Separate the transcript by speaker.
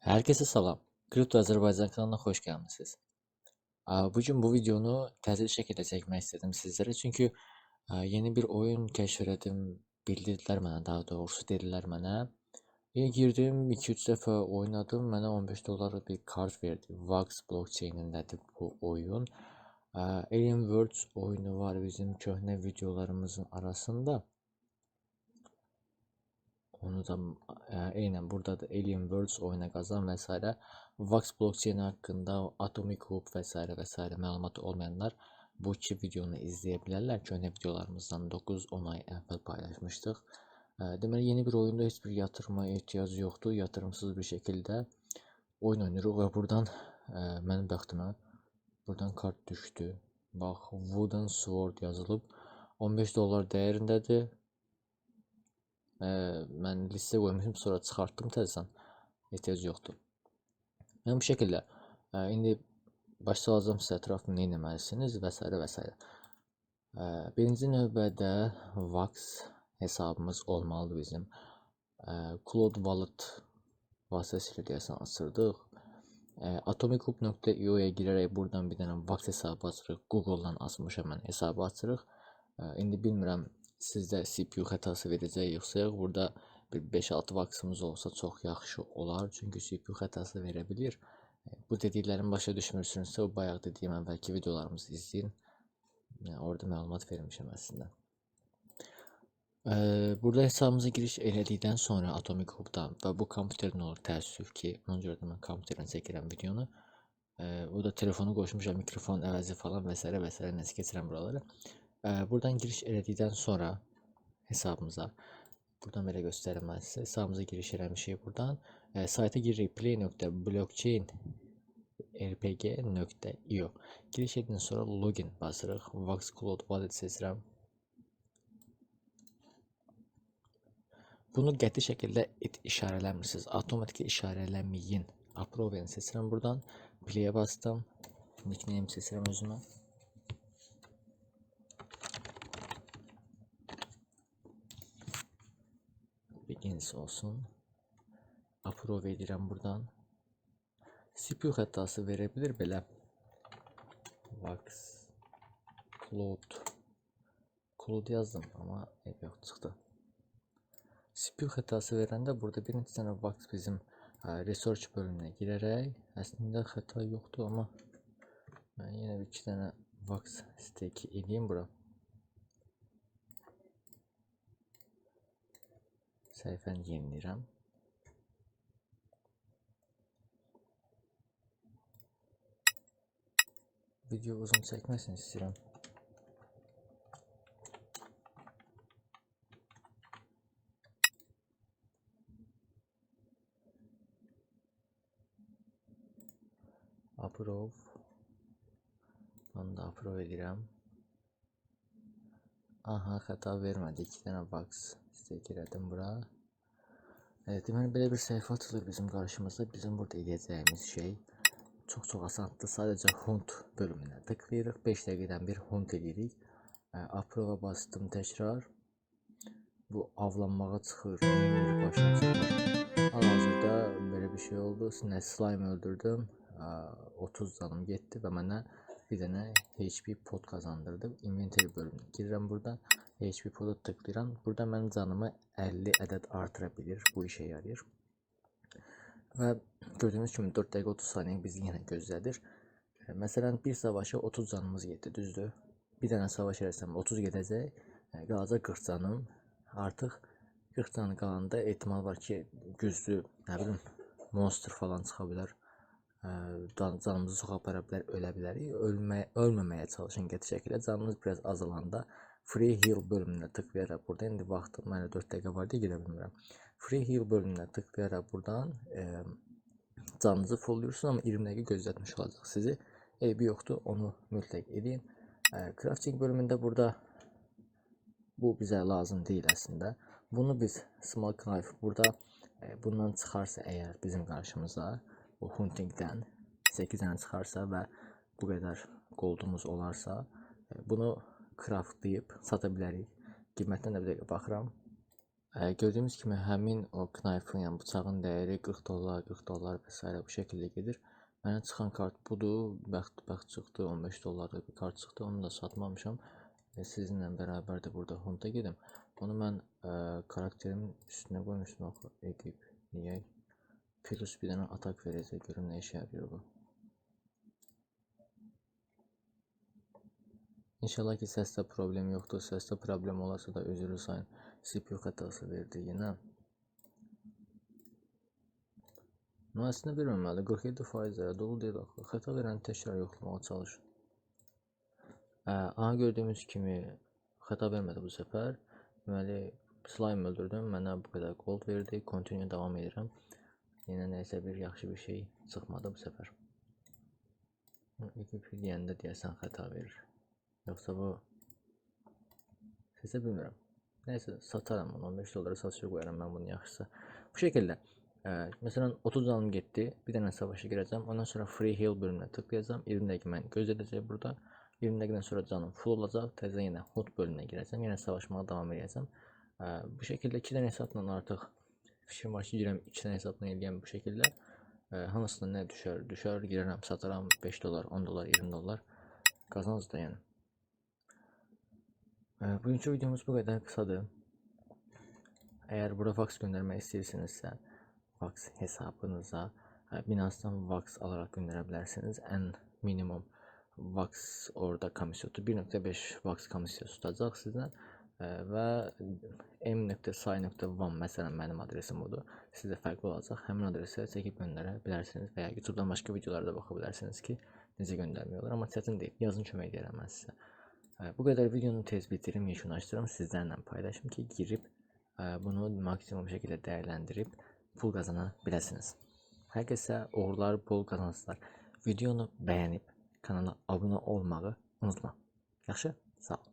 Speaker 1: Herkese salam. Kripto Azərbaycan kanalına xoş gəlmisiniz. Aa, Bugün bu videonu təzə şəkildə çəkmək istədim sizlərə. Çünki yeni bir oyun kəşf elədim. Bildirdilər mənə, daha doğrusu dedilər mənə. Və girdim, 2-3 dəfə oynadım. Mənə 15 dollarlıq bir kart verdi. Vax blockchainindədir bu oyun. Alien Worlds oyunu var bizim köhnə videolarımızın arasında. Onu da e, aynen burada da Alien Worlds oyuna kazan vesaire. Vax blockchain hakkında Atomic Hub vesaire vesaire məlumatı olmayanlar bu iki videonu izleyebilirler. Köhnə videolarımızdan 9-10 ay əvvəl paylaşmışdıq. E, Deməli yeni bir oyunda heç bir yatırıma ehtiyacı yoxdur. Yatırımsız bir şəkildə oyun oynayırıq və buradan e, mənim buradan kart düşdü. Bax, Wooden Sword yazılıb 15 dollar dəyərindədir. E, mən listə qoymuşum, sonra çıxartdım təzədən. Ehtiyac yoxdur. Yəni bu şəkildə e, indi başlayacağım sizə ətraflı nə etməlisiniz və s. və s. E, birinci növbədə Vax hesabımız olmalıdır bizim. E, Cloud Wallet vasitəsilə deyəsən açırdıq. Atomichub.io-ya girərək buradan bir dənə Vax hesabı açırıq. Google-dan açmışam mən hesabı açırıq. İndi bilmirəm sizdə CPU xətası yox. Burada bir 5-6 vaksımız olsa çox yaxşı olar. Çünki CPU xətası verə bilir. E, Bu dediklərimi başa düşmürsünüzsə, o bayaq dediyim əvvəlki videolarımızı izləyin. Yəni orada məlumat vermişəm əslində. E, Burada hesabımıza giriş elədikdən sonra Atomic Hub-dan və bu kompüterin olur təəssüf ki, ona görə də mən kompüterdən çəkirəm videonu. E, Bu da telefonu qoşmuşam, mikrofon əvəzi falan və s. və keçirəm buraları. Buradan giriş elədikdən sonra hesabımıza buradan belə göstərim mən sizə. Hesabımıza giriş eləmişik buradan. E, sayta giririk play.blockchain rpg.io Giriş edin sonra login basırıq. Vax Cloud Wallet seçirəm. Bunu qəti şəkildə et işarələmirsiniz. Avtomatik işarələməyin. Approve-ni seçirəm buradan. Play-ə bastım. Nickname seçirəm özümə. Begins olsun. Approve edirəm buradan. CPU xətası verə bilər belə. Vax Cloud Cloud yazdım amma ev yox çıxdı. CPU xətası verəndə burada bir neçə dənə Vax bizim ə, research bölümünə girərək əslində xəta yoxdur amma mən yenə bir iki dənə Vax stake edeyim bura. Səhifəni yeniləyirəm. Video uzun çəkməsin istəyirəm. Approve. Onu da approve edirəm. Aha, xəta vermədi. 2 dənə box stake elədim bura. Evet, deməli belə bir səhifə açılır bizim qarşımıza. Bizim burada edəcəyimiz şey çox-çox asandır. Sadəcə hunt bölümünə tıklayırıq. 5 dəqiqədən bir hunt edirik. Approve bastım təkrar. Bu avlanmağa çıxır. Başa çıxır. Hal-hazırda belə bir şey oldu. Sinə slime öldürdüm. Aa, 30 canım getdi və mənə bir dənə HP pod qazandırdı. Inventory bölümünə girirəm burada. HP poda tıklayıram. Burada mənim canımı 50 ədəd artıra bilir. Bu işə yarayır. Və gördüyünüz kimi 4 dəqiqə 30 saniyə bizi yenə gözlədir. Məsələn, bir savaşa 30 canımız getdi, düzdür? Bir dənə savaş eləsəm 30 gedəcək, qalacaq 40 canım. Artıq 40 canı qalanda ehtimal var ki, güclü, nə bilim, monster falan çıxa bilər. Can- canımızı çox apara bilər, ölə bilərik. Ölmə, ölməməyə çalışın qəti şəkildə. Canınız biraz azalanda Free Heal bölümünə tıklayaraq burada indi vaxtım mənə 4 dəqiqə var deyə gedə bilmirəm. Free Heal bölümünə tıklayaraq buradan e, canınızı fulluyursunuz amma 20 dəqiqə gözlətmiş olacaq sizi. Eybi yoxdur, onu mütləq edin. E, crafting bölümündə burada bu bizə lazım deyil əslində. Bunu biz Small Knife burada e, bundan çıxarsa əgər bizim qarşımıza bu huntingdən 8 dənə çıxarsa və bu qədər goldumuz olarsa e, bunu craftlayıb sata bilərik. Qiymətdən də bir dəqiqə baxıram. Ee, gördüğümüz kimi həmin o knife'ın, yəni bıçağın dəyəri 40 dollar, 40 dollar və s. bu şəkildə gedir. Mənə çıxan kart budur. Bəxt bəxt çıxdı, 15 dollarlıq bir kart çıxdı. Onu da satmamışam. E, sizinlə bərabər də burada honda gedim. Onu mən e, karakterimin üstünə qoymuşdum axı. Eqip niyə? Plus bir dənə atak verəcək. Görüm nə işə yarıyor bu. İnşallah ki səsdə problem yoxdur. Səsdə problem olarsa da üzrü sayın. CPU xətası verdi yenə. No, əslində verməməli. 47% də dolu deyil axı. Xəta verəni təkrar yoxlamağa çalışın. Aha gördüyümüz kimi xəta vermədi bu səfər. Deməli, slime öldürdüm. Mənə bu qədər gold verdi. Continue davam edirəm. Yenə nəsə bir yaxşı bir şey çıxmadı bu səfər. Ekip deyəndə deyəsən xəta verir. Yoxsa bu Sizə bilmirəm. Nəysə sataram onu 15 dollara satışa qoyaram mən bunu yaxşısa. Bu şəkildə. Ə, məsələn 30 canım getdi. Bir dənə savaşa girəcəm. Ondan sonra free heal bölümünə tıklayacağam. 20 dəqiqə məni gözlədəcək burada. 20 dəqiqədən sonra canım full olacaq. Təzə yenə hot bölümünə girəcəm. Yenə savaşmağa davam edəcəm. Ə, bu şəkildə 2 dənə hesabla artıq fikrim var ki, girəm 2 dənə hesabla eləyəm bu şəkildə. Ə, hamısına nə düşər? Düşər, girərəm, sataram 5 dollar, 10 dollar, 20 dollar. Qazanc da yəni. Ə, Bugünkü videomuz bu qədər qısadır. Əgər bura Vax göndərmək istəyirsinizsə, Vax hesabınıza ə, Binance-dan Vax alaraq göndərə bilərsiniz. Ən minimum Vax orada komissiya 1.5 Vax komissiyası tutacaq sizdən və m.say.1 məsələn mənim adresim budur. Sizdə fərqli olacaq. Həmin adresə çəkib göndərə bilərsiniz və ya YouTube-dan başqa videolara da baxa bilərsiniz ki, necə göndərmək olar. Amma çətin deyil. Yazın kömək edərəm mən sizə. Bu qədər videonu tez bitirim, yekunlaşdırım, sizlərlə paylaşım ki, girib ə, bunu maksimum şəkildə dəyərləndirib pul qazana biləsiniz. Hər kəsə uğurlar, bol qazanclar. Videonu bəyənib kanala abunə olmağı unutma. Yaxşı? Sağ ol.